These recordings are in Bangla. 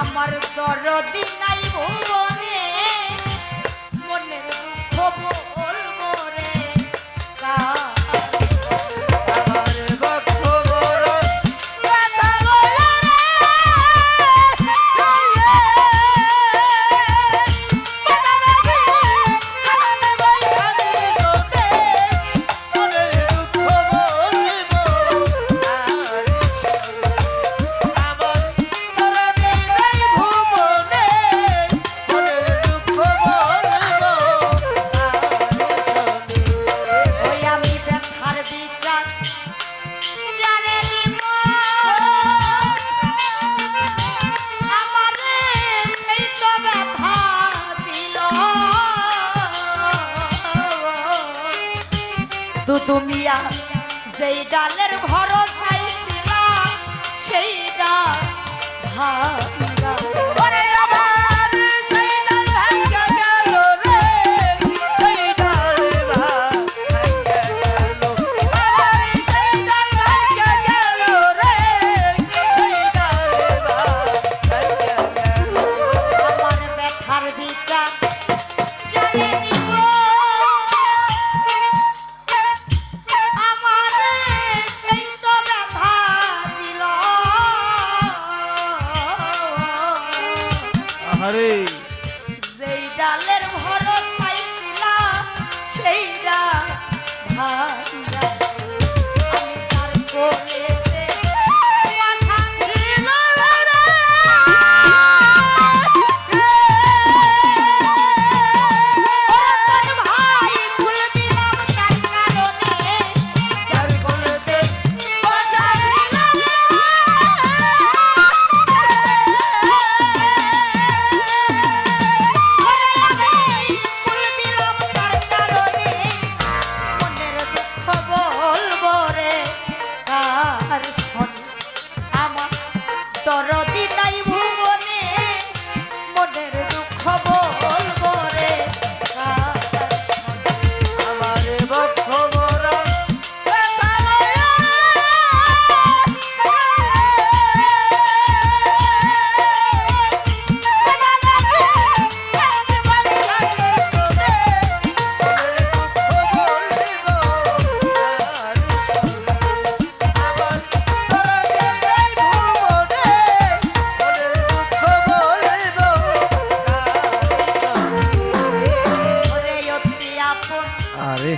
আমার দরদি নাই ভুবন। ডালের ভরসায় ছিলাম সেই ডাল আরে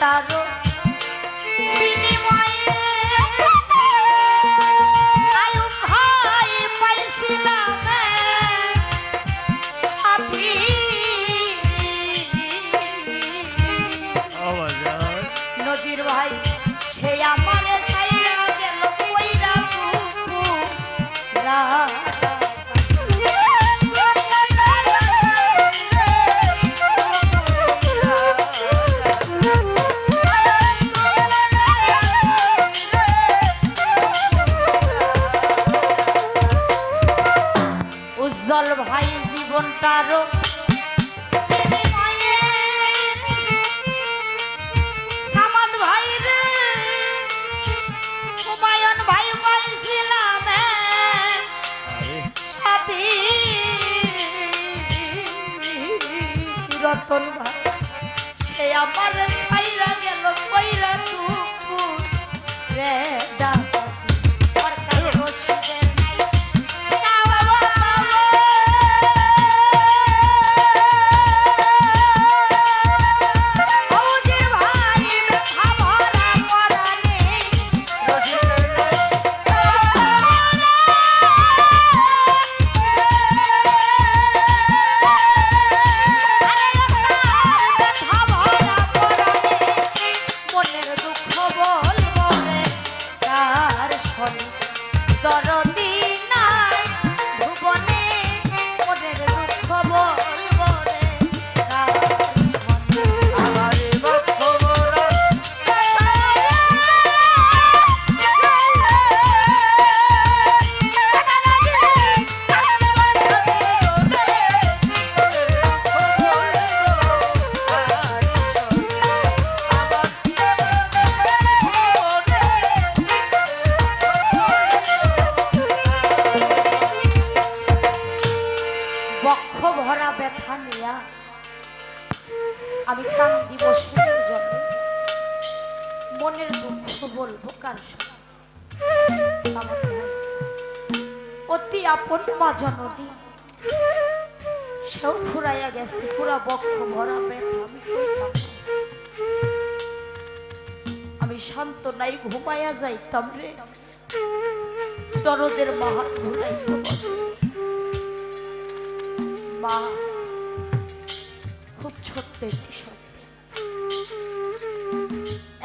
জীবনটারও উজ্জ্বল ভাই জীবনটারও রতন ভাই সে আমার ছাইরা গেল কইরা টুকু রে সেও ফুরাইয়া গেছে, পুরা বক্ষ ভরা আমি। শান্ত নাই, ঘুমাইয়া যাইতাম রে। দরদের মাহাত ঘুরাইতে বলে মা, খুব ছোট্ট একটি সন্তান।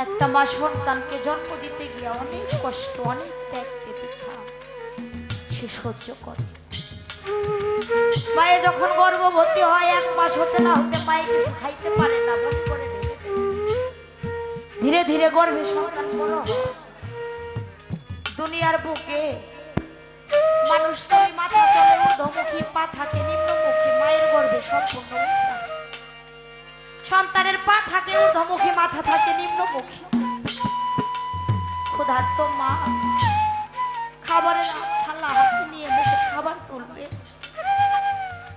একটা মা সন্তানকে জন্ম দিতে গিয়ে অনেক কষ্ট, অনেক ত্যাগ প্রতীক্ষা সে সহ্য করে। মায়ে যখন গর্ভবতী হয়, এক মাস হতে না হতে মায়ে কিছু খাইতে পারে না, বমি করে ধীরে ধীরে গর্ভে সন্তান বড় দুনিয়ার বুকে মানুষ চলে মাথা চলে, ঊর্ধ্বমুখী পা থাকে, নিম্নমুখী, মায়ের গর্ভে সম্পূর্ণ সন্তানের পা থাকে, ঊর্ধ্বমুখী, মাথা থাকে, নিম্নমুখী। ক্ষুধার্ত মা, খাবারের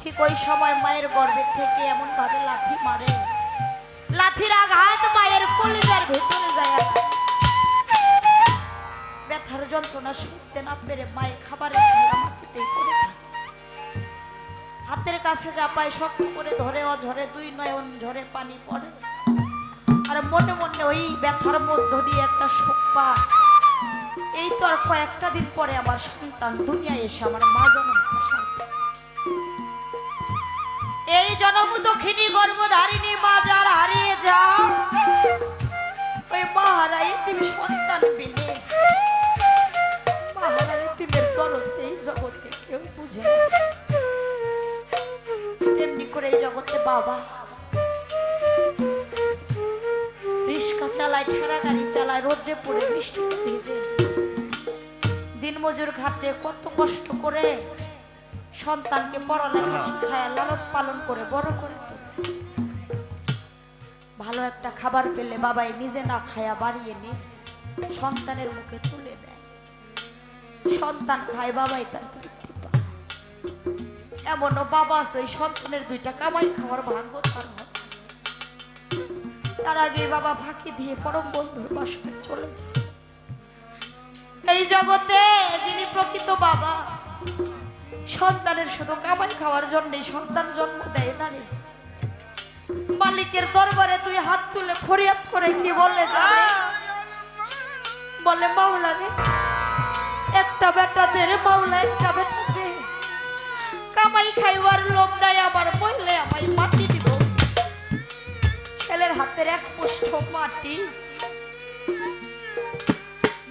ঠিক ওই সময় মায়ের গর্ভে থেকে এমন ভাবে লাথি মারে। লাথির আঘাত মায়ের কলিজার ভেতরে যায় ব্যথার যন্ত্রণা শুনতে না পেরে মায়ে খাবারের। হাতের কাছে যা পায় শক্ত করে ধরে, অঝরে দুই নয়ন ঝরে পানি পড়ে। আর মনে মনে ওই ব্যথার মধ্য দিয়ে একটা শোক পা এই তো আর কয়েকটা দিন পরে আমার সন্তান দুনিয়ায় এসে আমার মা জন্ম দক্ষিণী গর্ভধারিণী মা হারিয়ে যা ওই মা তুমি সন্তান বিনে। মা হারাই দরদ এই জগতে কেউ বুঝে তেমনি করে এই জগতে বাবা। রিক্সা চালায় ঠেরা গাড়ি চালায় রোদ্রে পড়ে, বৃষ্টিতে ভিজে। দিনমজুর ঘাটে কত কষ্ট করে সন্তানকে পড়ালেখা শিখায় লালন পালন করে বড় করে। ভালো একটা খাবার পেলে বাবাই নিজে না খায়া বাড়িয়ে নিয়ে সন্তানের মুখে তুলে দেয়। সন্তান খায় বাবাই তার। এমনও বাবা আছে ওই সন্তানের দুইটা কামাই খাওয়ার ভাগ্য তার হয়। তার আগে বাবা ফাঁকি দিয়ে পরম বন্ধুর বাসনে চলে যায়। এই জগতে যিনি প্রকৃত বাবা সন্তানের শুধু কামাই খাওয়ার জন্যই সন্তান জন্ম দেয় না রে মালিকের দরবারে তুই হাত তুলে ফরিয়াদ করে কি বলে? বলে মাওলা রে একটা বেটা দে রে মাওলা, একটা বেটা দে কামাই খাইবার লোভ নাই আমার বললে আমায় মাটি দিব। ছেলের হাতের এক মুষ্ঠ মাটি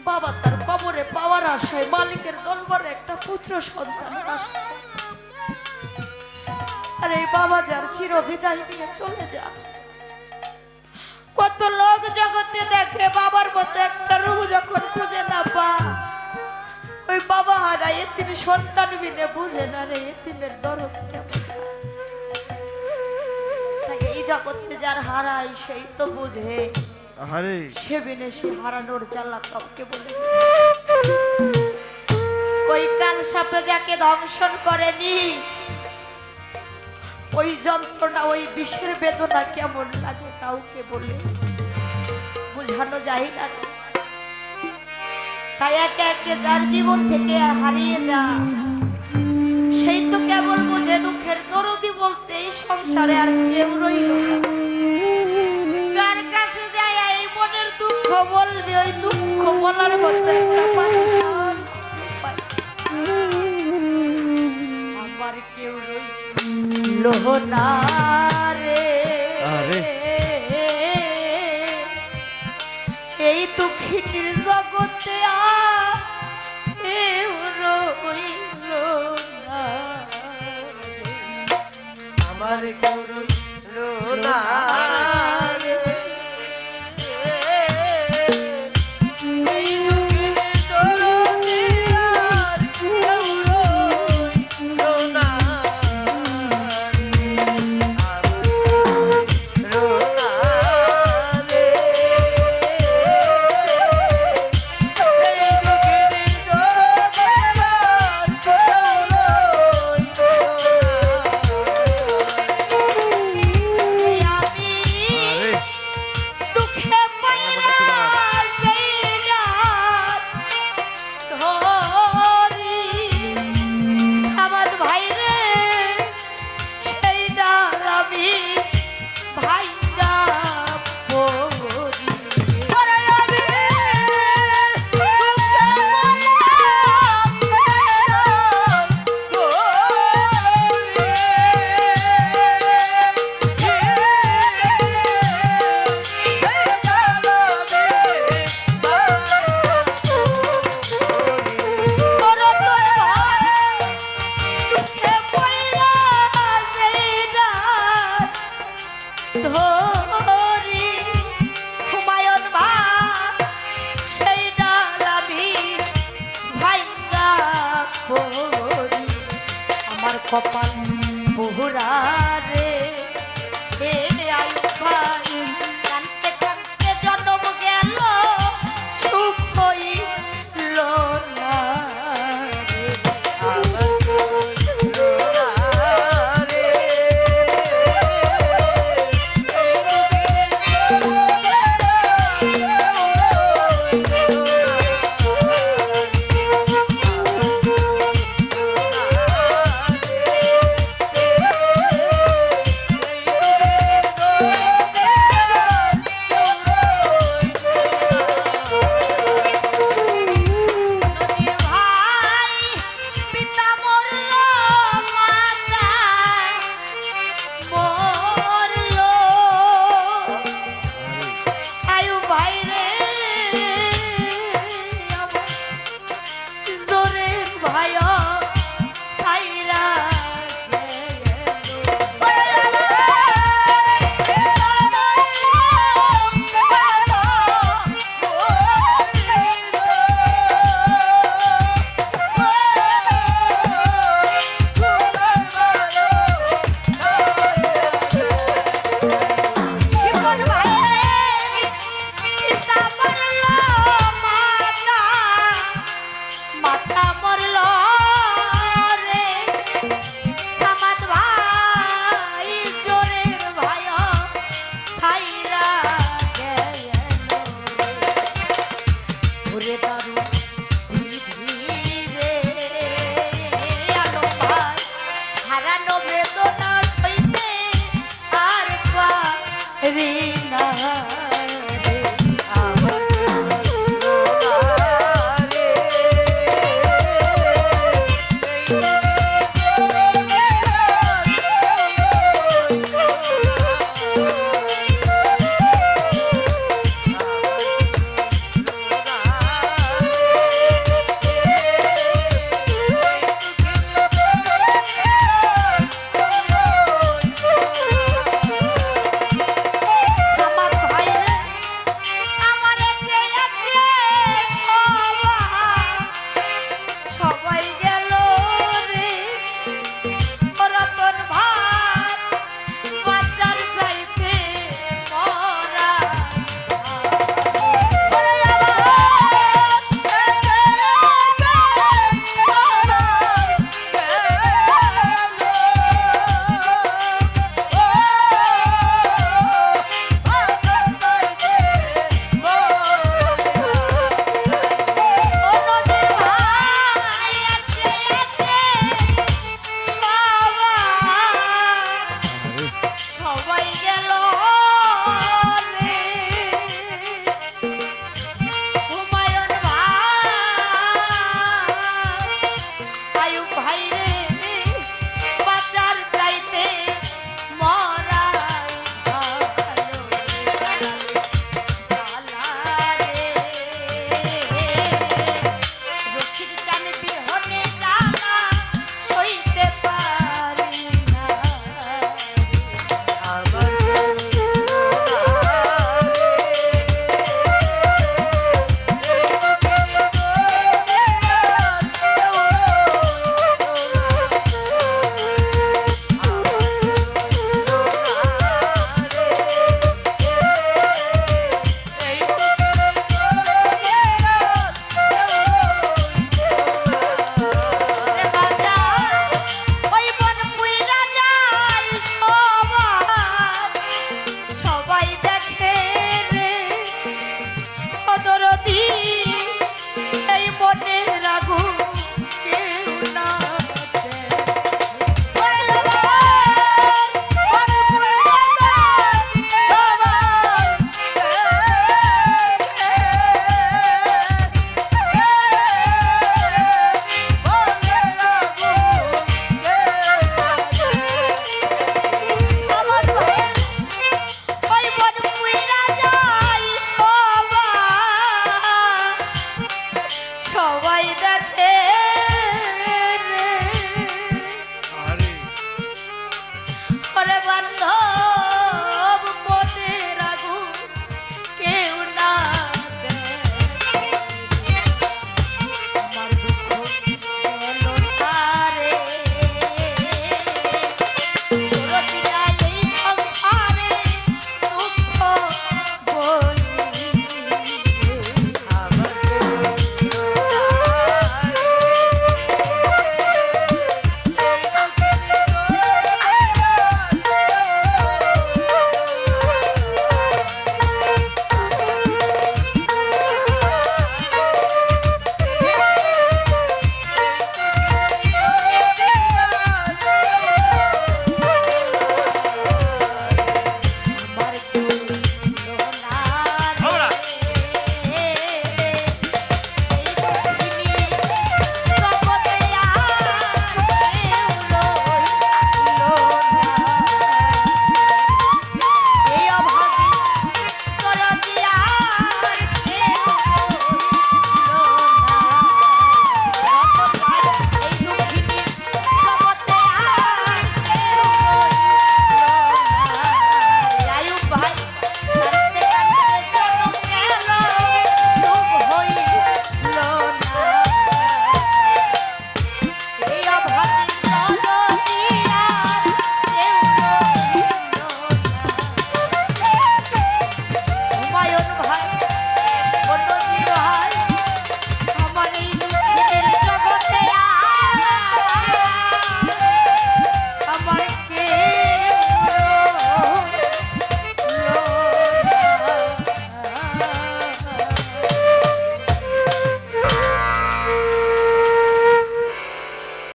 বাবা, তার কবরে পাওয়ার আশায় মালিকের দরবারে একটা পুত্র সন্তান করে। আর এই বাবা যার চির বিদায় নিয়ে চলে যা কত লোক জগতে দেখে বাবার মতো একটা রূপ যখন খুঁজে না পা ওই বাবা হারা এতিম সন্তান বিনে বুঝে না রে এতিমের দরদ কেমন। এই জগতে যার হারাই সেই তো বুঝে। সে বিনে সে হারানোর জ্বালা কাউকে বলে। ওই কাল সাপে যাকে দংশন করেনি, ওই যন্ত্রণা, ওই বিষের বেদনা কেমন লাগে কাউকে বলে? বুঝানো যায় না। তাই একে একে যার জীবন থেকে হারিয়ে যা। সেই তো কেবল বুঝে দুঃখের দরদি বলতে এই সংসারে আর কেউ রইল না। দুঃখ বলবি ওই দুঃখ বলার। আমার কেউ রইল না